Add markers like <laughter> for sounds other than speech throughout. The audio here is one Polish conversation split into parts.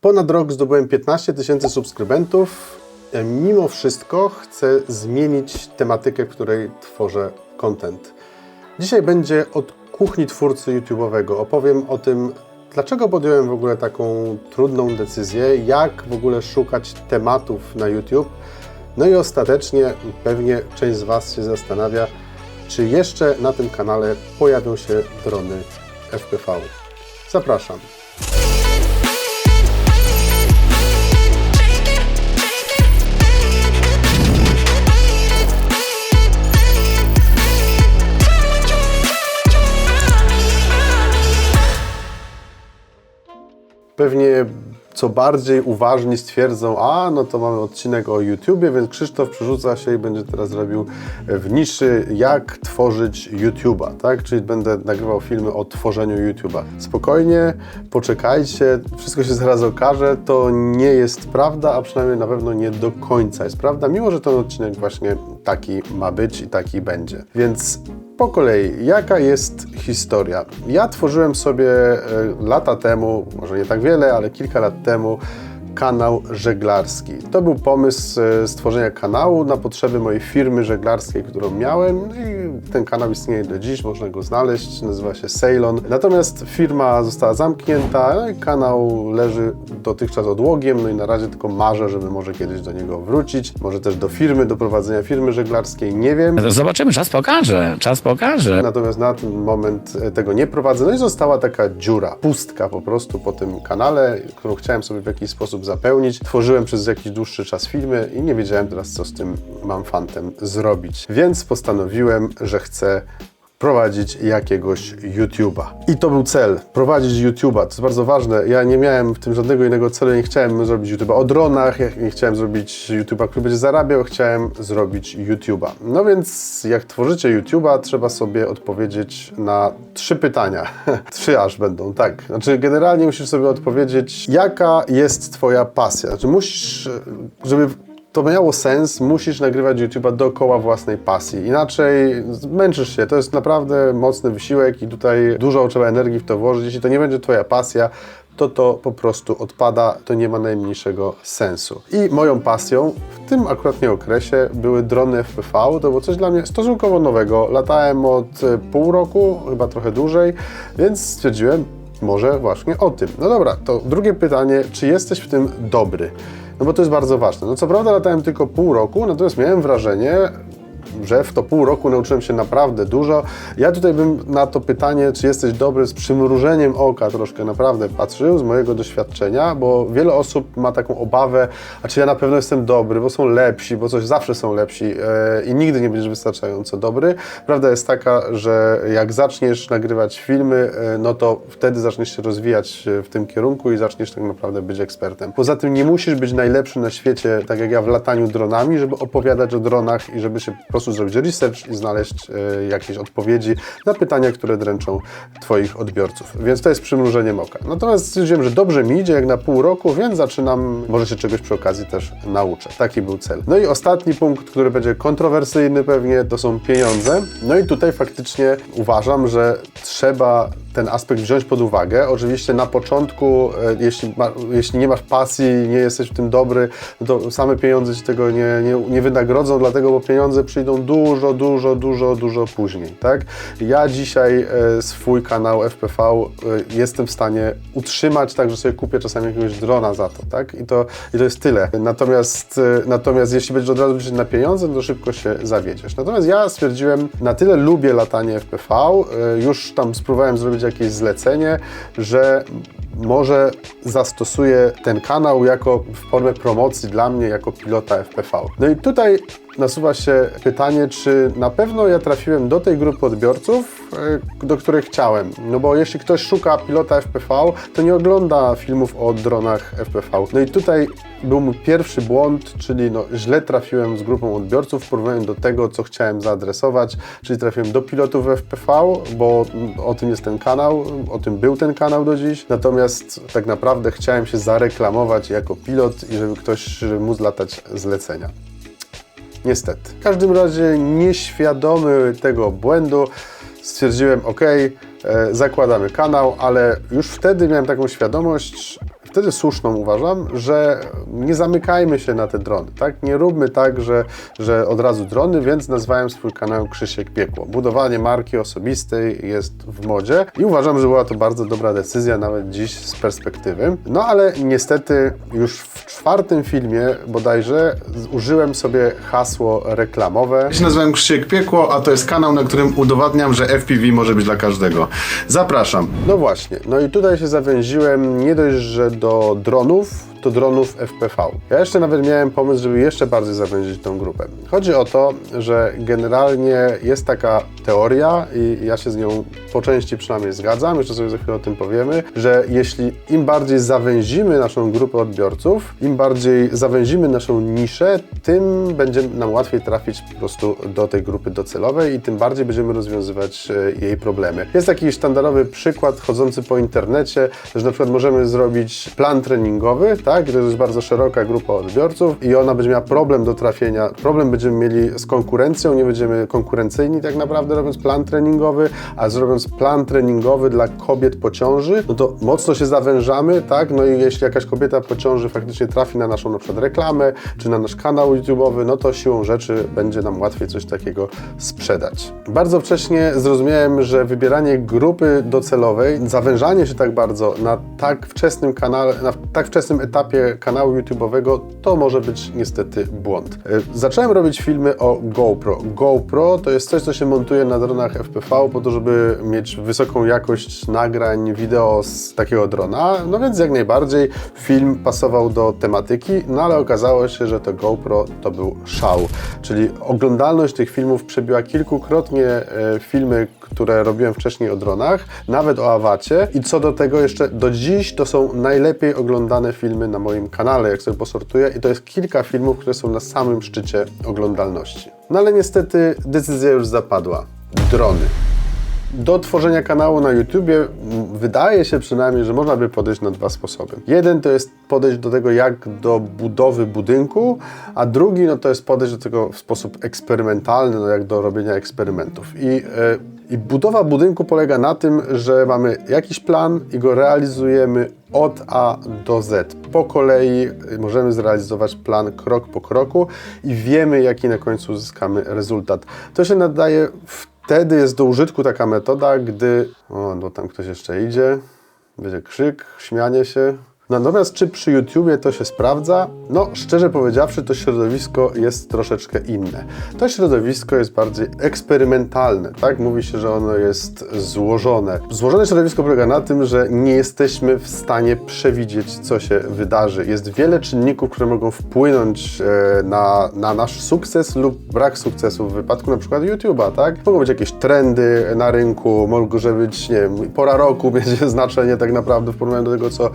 Ponad rok zdobyłem 15 tysięcy subskrybentów. E, Mimo wszystko chcę zmienić tematykę, której tworzę content. Dzisiaj będzie od kuchni twórcy YouTube'owego. Opowiem o tym, dlaczego podjąłem w ogóle taką trudną decyzję, jak w ogóle szukać tematów na YouTube. No i ostatecznie pewnie część z Was się zastanawia, czy jeszcze na tym kanale pojawią się drony FPV. Zapraszam. Pewnie co bardziej uważni stwierdzą, a no to mamy odcinek o YouTubie, więc Krzysztof przerzuca się i będzie teraz robił w niszy, jak tworzyć YouTuba, tak? Czyli będę nagrywał filmy o tworzeniu YouTuba. Spokojnie, poczekajcie, wszystko się zaraz okaże, to nie jest prawda, a przynajmniej na pewno nie do końca jest prawda, mimo że ten odcinek właśnie taki ma być i taki będzie. Więc po kolei, jaka jest historia? Ja tworzyłem sobie e, lata temu, może nie tak wiele, ale kilka lat temu, kanał żeglarski. To był pomysł e, stworzenia kanału na potrzeby mojej firmy żeglarskiej, którą miałem. No i ten kanał istnieje do dziś, można go znaleźć, nazywa się Ceylon. Natomiast firma została zamknięta, no i kanał leży dotychczas odłogiem, no i na razie tylko marzę, żeby może kiedyś do niego wrócić, może też do firmy, do prowadzenia firmy żeglarskiej, nie wiem. Zobaczymy, czas pokaże, czas pokaże. Natomiast na ten moment e, tego nie prowadzę. No i została taka dziura, pustka po prostu po tym kanale, którą chciałem sobie w jakiś sposób zapełnić. Tworzyłem przez jakiś dłuższy czas filmy i nie wiedziałem teraz, co z tym mam fantem zrobić. Więc postanowiłem, że chcę prowadzić jakiegoś YouTube'a. I to był cel, prowadzić YouTube'a. To jest bardzo ważne. Ja nie miałem w tym żadnego innego celu, nie chciałem zrobić YouTube'a o dronach, nie chciałem zrobić YouTube'a, który będzie zarabiał, chciałem zrobić YouTube'a. No więc jak tworzycie YouTube'a, trzeba sobie odpowiedzieć na trzy pytania. <laughs> trzy aż będą, tak. Znaczy generalnie musisz sobie odpowiedzieć, jaka jest twoja pasja. Znaczy musisz, żeby to miało sens, musisz nagrywać YouTube'a dookoła własnej pasji. Inaczej męczysz się. To jest naprawdę mocny wysiłek i tutaj dużo trzeba energii w to włożyć. Jeśli to nie będzie Twoja pasja, to to po prostu odpada, to nie ma najmniejszego sensu. I moją pasją w tym akuratnie okresie były drony FPV. To było coś dla mnie stosunkowo nowego. Latałem od e, pół roku, chyba trochę dłużej, więc stwierdziłem, może właśnie o tym. No dobra, to drugie pytanie, czy jesteś w tym dobry? No bo to jest bardzo ważne. No co prawda latałem tylko pół roku, natomiast miałem wrażenie, że w to pół roku nauczyłem się naprawdę dużo. Ja tutaj bym na to pytanie, czy jesteś dobry, z przymrużeniem oka troszkę naprawdę patrzył z mojego doświadczenia, bo wiele osób ma taką obawę, a czy ja na pewno jestem dobry, bo są lepsi, bo coś zawsze są lepsi yy, i nigdy nie będziesz wystarczająco dobry. Prawda jest taka, że jak zaczniesz nagrywać filmy, yy, no to wtedy zaczniesz się rozwijać w tym kierunku i zaczniesz tak naprawdę być ekspertem. Poza tym nie musisz być najlepszy na świecie, tak jak ja w lataniu dronami, żeby opowiadać o dronach i żeby się po prostu zrobić research i znaleźć e, jakieś odpowiedzi na pytania, które dręczą Twoich odbiorców. Więc to jest przymrużeniem oka. Natomiast stwierdziłem, że dobrze mi idzie jak na pół roku, więc zaczynam, może się czegoś przy okazji też nauczę. Taki był cel. No i ostatni punkt, który będzie kontrowersyjny pewnie, to są pieniądze. No i tutaj faktycznie uważam, że trzeba ten aspekt wziąć pod uwagę. Oczywiście na początku, e, jeśli, ma, jeśli nie masz pasji, nie jesteś w tym dobry, no to same pieniądze ci tego nie, nie, nie wynagrodzą, dlatego, bo pieniądze przyjdą dużo, dużo, dużo, dużo później, tak? Ja dzisiaj e, swój kanał FPV e, jestem w stanie utrzymać tak, że sobie kupię czasami jakiegoś drona za to, tak? I to, i to jest tyle. Natomiast, natomiast jeśli będziesz od razu liczyć na pieniądze, to szybko się zawiedziesz. Natomiast ja stwierdziłem, na tyle lubię latanie FPV, już tam spróbowałem zrobić jakieś zlecenie, że może zastosuję ten kanał jako formę promocji dla mnie jako pilota FPV. No i tutaj nasuwa się pytanie, czy na pewno ja trafiłem do tej grupy odbiorców, e, do której chciałem. No bo jeśli ktoś szuka pilota FPV, to nie ogląda filmów o dronach FPV. No i tutaj był mój pierwszy błąd, czyli no, źle trafiłem z grupą odbiorców w porównaniu do tego, co chciałem zaadresować, czyli trafiłem do pilotów FPV, bo o tym jest ten kanał, o tym był ten kanał do dziś. Natomiast tak naprawdę chciałem się zareklamować jako pilot i żeby ktoś móc latać zlecenia. Niestety. W każdym razie nieświadomy tego błędu stwierdziłem, ok, e, zakładamy kanał, ale już wtedy miałem taką świadomość, wtedy słuszną uważam, że nie zamykajmy się na te drony, tak? Nie róbmy tak, że, że od razu drony, więc nazwałem swój kanał Krzysiek Piekło. Budowanie marki osobistej jest w modzie i uważam, że była to bardzo dobra decyzja nawet dziś z perspektywy. No ale niestety już w czwartym filmie bodajże użyłem sobie hasło reklamowe. Ja się nazywam Krzysiek Piekło, a to jest kanał, na którym udowadniam, że FPV może być dla każdego. Zapraszam. No właśnie, no i tutaj się zawęziłem nie dość, że do dronów, to dronów FPV. Ja jeszcze nawet miałem pomysł, żeby jeszcze bardziej zawęzić tą grupę. Chodzi o to, że generalnie jest taka teoria i ja się z nią po części przynajmniej zgadzam, jeszcze sobie za chwilę o tym powiemy, że jeśli im bardziej zawęzimy naszą grupę odbiorców, im bardziej zawęzimy naszą niszę, tym będzie nam łatwiej trafić po prostu do tej grupy docelowej i tym bardziej będziemy rozwiązywać e, jej problemy. Jest taki sztandarowy przykład chodzący po internecie, że na przykład możemy zrobić plan treningowy, tak? I to jest bardzo szeroka grupa odbiorców i ona będzie miała problem do trafienia, problem będziemy mieli z konkurencją, nie będziemy konkurencyjni tak naprawdę robiąc plan treningowy, a zrobiąc plan treningowy dla kobiet po ciąży, no to mocno się zawężamy, tak? No i jeśli jakaś kobieta po ciąży faktycznie trafi na naszą na przykład reklamę, czy na nasz kanał YouTube'owy, no to siłą rzeczy będzie nam łatwiej coś takiego sprzedać. Bardzo wcześnie zrozumiałem, że wybieranie grupy docelowej, zawężanie się tak bardzo na tak wczesnym kanale, na tak wczesnym etapie kanału YouTube'owego, to może być niestety błąd. E, Zacząłem robić filmy o GoPro. GoPro to jest coś, co się montuje na dronach FPV po to, żeby mieć wysoką jakość nagrań wideo z takiego drona, no więc jak najbardziej film pasował do tematyki, no ale okazało się, że to GoPro to był szał, czyli oglądalność tych filmów przebiła kilkukrotnie e, filmy, które robiłem wcześniej o dronach, nawet o awacie i co do tego jeszcze do dziś to są najlepiej oglądane filmy na moim kanale, jak sobie posortuję i to jest kilka filmów, które są na samym szczycie oglądalności. No ale niestety decyzja już zapadła. Drony. Do tworzenia kanału na YouTubie m, wydaje się przynajmniej, że można by podejść na dwa sposoby. Jeden to jest podejść do tego jak do budowy budynku, a drugi no to jest podejść do tego w sposób eksperymentalny, no jak do robienia eksperymentów. I, e, I budowa budynku polega na tym, że mamy jakiś plan i go realizujemy od A do Z. Po kolei możemy zrealizować plan krok po kroku i wiemy, jaki na końcu uzyskamy rezultat. To się nadaje Wtedy jest do użytku taka metoda, gdy. O, no tam ktoś jeszcze idzie, będzie krzyk, śmianie się. Natomiast czy przy YouTubie to się sprawdza? No, szczerze powiedziawszy, to środowisko jest troszeczkę inne. To środowisko jest bardziej eksperymentalne, tak? Mówi się, że ono jest złożone. Złożone środowisko polega na tym, że nie jesteśmy w stanie przewidzieć, co się wydarzy. Jest wiele czynników, które mogą wpłynąć e, na, na nasz sukces lub brak sukcesu w wypadku na przykład YouTube'a, tak? Mogą być jakieś trendy na rynku, może być, nie wiem, pora roku <laughs> będzie znaczenie tak naprawdę w porównaniu do tego, co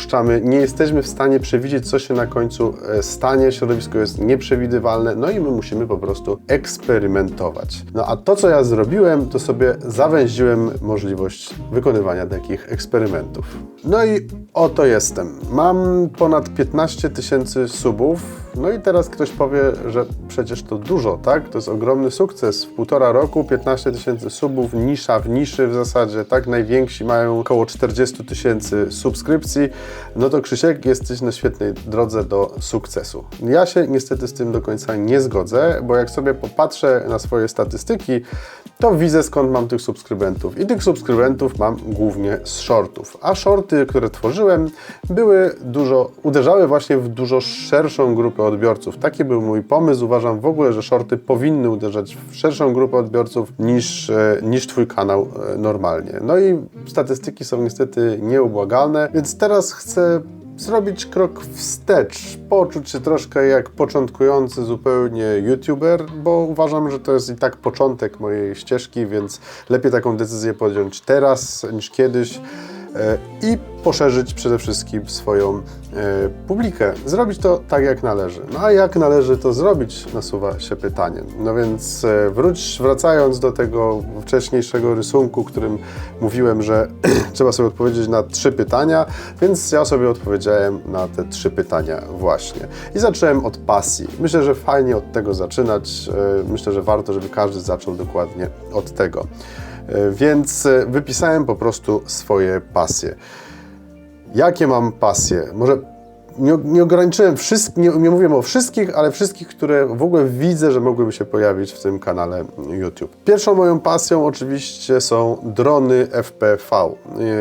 wypuszczamy. Nie jesteśmy w stanie przewidzieć, co się na końcu e, stanie. Środowisko jest nieprzewidywalne, no i my musimy po prostu eksperymentować. No a to, co ja zrobiłem, to sobie zawęziłem możliwość wykonywania takich eksperymentów. No i oto jestem. Mam ponad 15 tysięcy subów. No i teraz ktoś powie, że przecież to dużo, tak? To jest ogromny sukces. W półtora roku 15 tysięcy subów, nisza w niszy w zasadzie, tak? Najwięksi mają około 40 tysięcy subskrypcji. No to Krzysiek, jesteś na świetnej drodze do sukcesu. Ja się niestety z tym do końca nie zgodzę, bo jak sobie popatrzę na swoje statystyki, to widzę skąd mam tych subskrybentów. I tych subskrybentów mam głównie z shortów. A shorty, które tworzyłem, były dużo, uderzały właśnie w dużo szerszą grupę odbiorców. Taki był mój pomysł. Uważam w ogóle, że shorty powinny uderzać w szerszą grupę odbiorców niż, e, niż Twój kanał e, normalnie. No i statystyki są niestety nieubłagalne, więc teraz chcę zrobić krok wstecz, poczuć się troszkę jak początkujący zupełnie YouTuber, bo uważam, że to jest i tak początek mojej ścieżki, więc lepiej taką decyzję podjąć teraz niż kiedyś i poszerzyć przede wszystkim swoją e, publikę. Zrobić to tak, jak należy. No a jak należy to zrobić, nasuwa się pytanie. No więc e, wróć, wracając do tego wcześniejszego rysunku, którym mówiłem, że <clears throat> trzeba sobie odpowiedzieć na trzy pytania, więc ja sobie odpowiedziałem na te trzy pytania właśnie. I zacząłem od pasji. Myślę, że fajnie od tego zaczynać. E, Myślę, że warto, żeby każdy zaczął dokładnie od tego. E, Więc e, wypisałem po prostu swoje pasje. Jakie mam pasje? Może nie, nie ograniczyłem wszystkich, nie, nie mówię o wszystkich, ale wszystkich, które w ogóle widzę, że mogłyby się pojawić w tym kanale YouTube. Pierwszą moją pasją oczywiście są drony FPV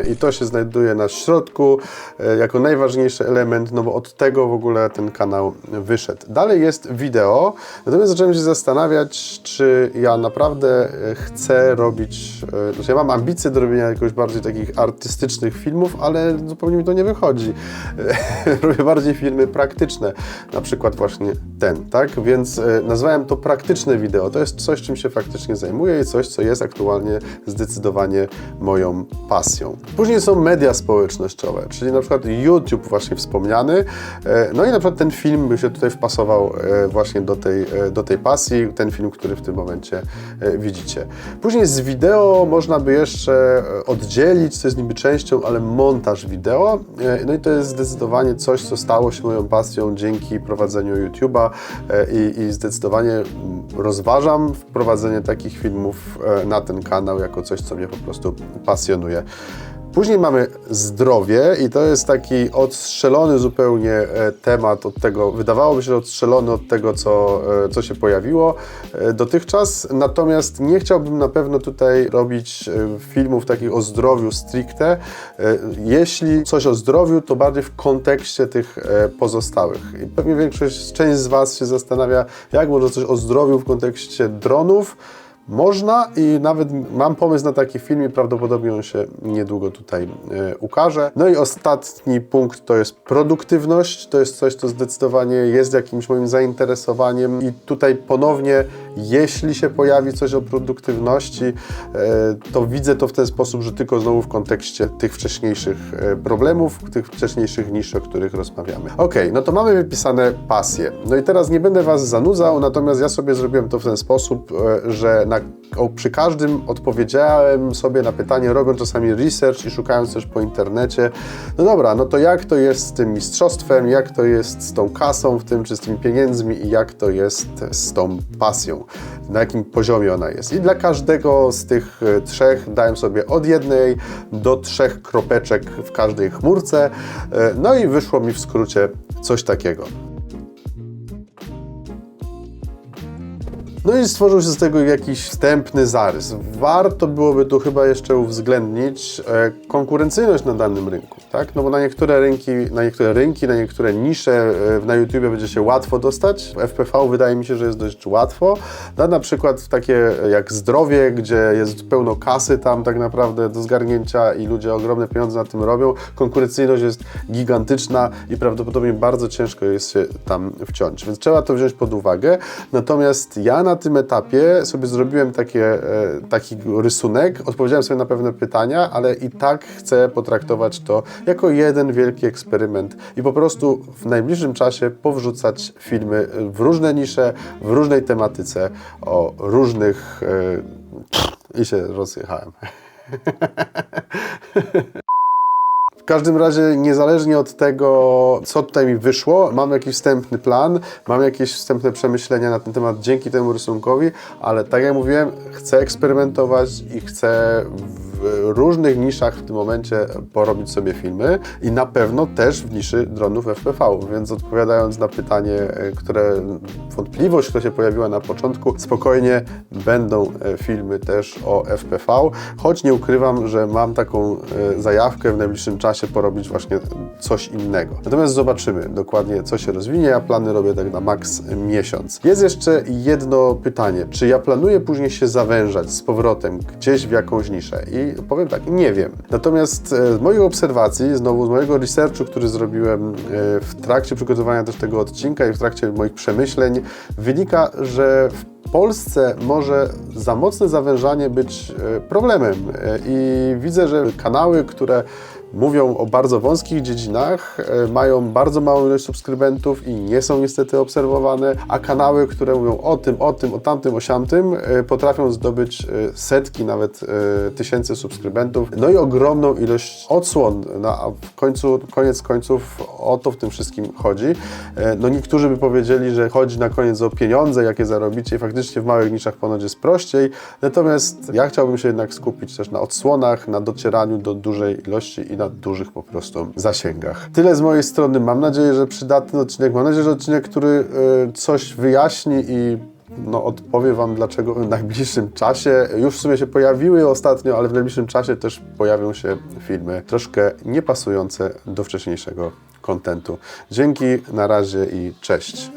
I- i to się znajduje na środku e, jako najważniejszy element, no bo od tego w ogóle ten kanał wyszedł. Dalej jest wideo, natomiast zacząłem się zastanawiać, czy ja naprawdę e, chcę robić, e, znaczy ja mam ambicje do robienia jakoś bardziej takich artystycznych filmów, ale zupełnie mi to nie wychodzi. <laughs> <laughs> Bardziej filmy praktyczne, na przykład właśnie ten, tak? Więc e, nazwałem to praktyczne wideo. To jest coś, czym się faktycznie zajmuję i coś, co jest aktualnie zdecydowanie moją pasją. Później są media społecznościowe, czyli na przykład YouTube właśnie wspomniany. E, No i na przykład ten film by się tutaj wpasował e, właśnie do tej, do tej pasji, ten film, który w tym momencie widzicie. Później z wideo można by jeszcze oddzielić, co jest niby częścią, ale montaż wideo. No i to jest zdecydowanie coś, co stało się moją pasją dzięki prowadzeniu YouTube'a e, i, i zdecydowanie rozważam wprowadzenie takich filmów e, na ten kanał jako coś, co mnie po prostu pasjonuje. Później mamy zdrowie i to jest taki odstrzelony zupełnie e, temat od tego, wydawałoby się, odstrzelony od tego, co, e, co się pojawiło e, dotychczas, natomiast nie chciałbym na pewno tutaj robić filmów takich o zdrowiu stricte. Jeśli coś o zdrowiu, to bardziej w kontekście tych pozostałych. I pewnie większość, część z Was się zastanawia, jak można coś o zdrowiu w kontekście dronów, można i nawet mam pomysł na taki film i prawdopodobnie on się niedługo tutaj e, ukaże. No i ostatni punkt to jest produktywność. To jest coś, co zdecydowanie jest jakimś moim zainteresowaniem i tutaj ponownie, jeśli się pojawi coś o produktywności, e, to widzę to w ten sposób, że tylko znowu w kontekście tych wcześniejszych e, problemów, tych wcześniejszych niż, o których rozmawiamy. Ok, no to mamy wypisane pasje. No i teraz nie będę Was zanudzał, natomiast ja sobie zrobiłem to w ten sposób, e, że na, przy każdym odpowiedziałem sobie na pytanie, robiąc czasami research i szukając też po internecie. No dobra, no to jak to jest z tym mistrzostwem, jak to jest z tą kasą w tym, czy z tymi pieniędzmi i jak to jest z tą pasją, na jakim poziomie ona jest. I dla każdego z tych e, trzech dałem sobie od jednej do trzech kropeczek w każdej chmurce, e, no i wyszło mi w skrócie coś takiego. No i stworzył się z tego jakiś wstępny zarys. Warto byłoby tu chyba jeszcze uwzględnić e, konkurencyjność na danym rynku, tak? No bo na niektóre rynki, na niektóre rynki, na niektóre nisze e, na YouTubie będzie się łatwo dostać. W FPV wydaje mi się, że jest dość łatwo. No, na przykład w takie jak zdrowie, gdzie jest pełno kasy tam tak naprawdę do zgarnięcia i ludzie ogromne pieniądze na tym robią. Konkurencyjność jest gigantyczna i prawdopodobnie bardzo ciężko jest się tam wciąć, więc trzeba to wziąć pod uwagę. Natomiast ja na tym etapie sobie zrobiłem takie, e, taki rysunek, odpowiedziałem sobie na pewne pytania, ale i tak chcę potraktować to jako jeden wielki eksperyment i po prostu w najbliższym czasie powrzucać filmy w różne nisze, w różnej tematyce, o różnych... e, I się rozjechałem. <laughs> Każdym razie, niezależnie od tego, co tutaj mi wyszło, mam jakiś wstępny plan, mam jakieś wstępne przemyślenia na ten temat dzięki temu rysunkowi, ale tak jak mówiłem, chcę eksperymentować i chcę różnych niszach w tym momencie porobić sobie filmy i na pewno też w niszy dronów FPV, więc odpowiadając na pytanie, e, które wątpliwość, która się pojawiła na początku, spokojnie będą e, filmy też o FPV, choć nie ukrywam, że mam taką e, zajawkę w najbliższym czasie porobić właśnie coś innego. Natomiast zobaczymy dokładnie, co się rozwinie. Ja plany robię tak na maks miesiąc. Jest jeszcze jedno pytanie. Czy ja planuję później się zawężać z powrotem gdzieś w jakąś niszę? I powiem tak, nie wiem. Natomiast e, z moich obserwacji, znowu z mojego researchu, który zrobiłem e, w trakcie przygotowania też tego odcinka i w trakcie moich przemyśleń, wynika, że w Polsce może za mocne zawężanie być e, problemem i widzę, że kanały, które mówią o bardzo wąskich dziedzinach, e, mają bardzo małą ilość subskrybentów i nie są niestety obserwowane, a kanały, które mówią o tym, o tym, o tamtym, o siamtym, e, potrafią zdobyć e, setki, nawet tysięcy subskrybentów, no i ogromną ilość odsłon, no, a w końcu, koniec końców o to w tym wszystkim chodzi. No niektórzy by powiedzieli, że chodzi na koniec o pieniądze, jakie zarobicie i faktycznie w małych niszach ponoć jest prościej, natomiast ja chciałbym się jednak skupić też na odsłonach, na docieraniu do dużej ilości na dużych po prostu zasięgach. Tyle z mojej strony. Mam nadzieję, że przydatny odcinek. Mam nadzieję, że odcinek, który e, coś wyjaśni i no, odpowie Wam, dlaczego w najbliższym czasie, już w sumie się pojawiły ostatnio, ale w najbliższym czasie też pojawią się filmy troszkę niepasujące do wcześniejszego kontentu. Dzięki, na razie i cześć.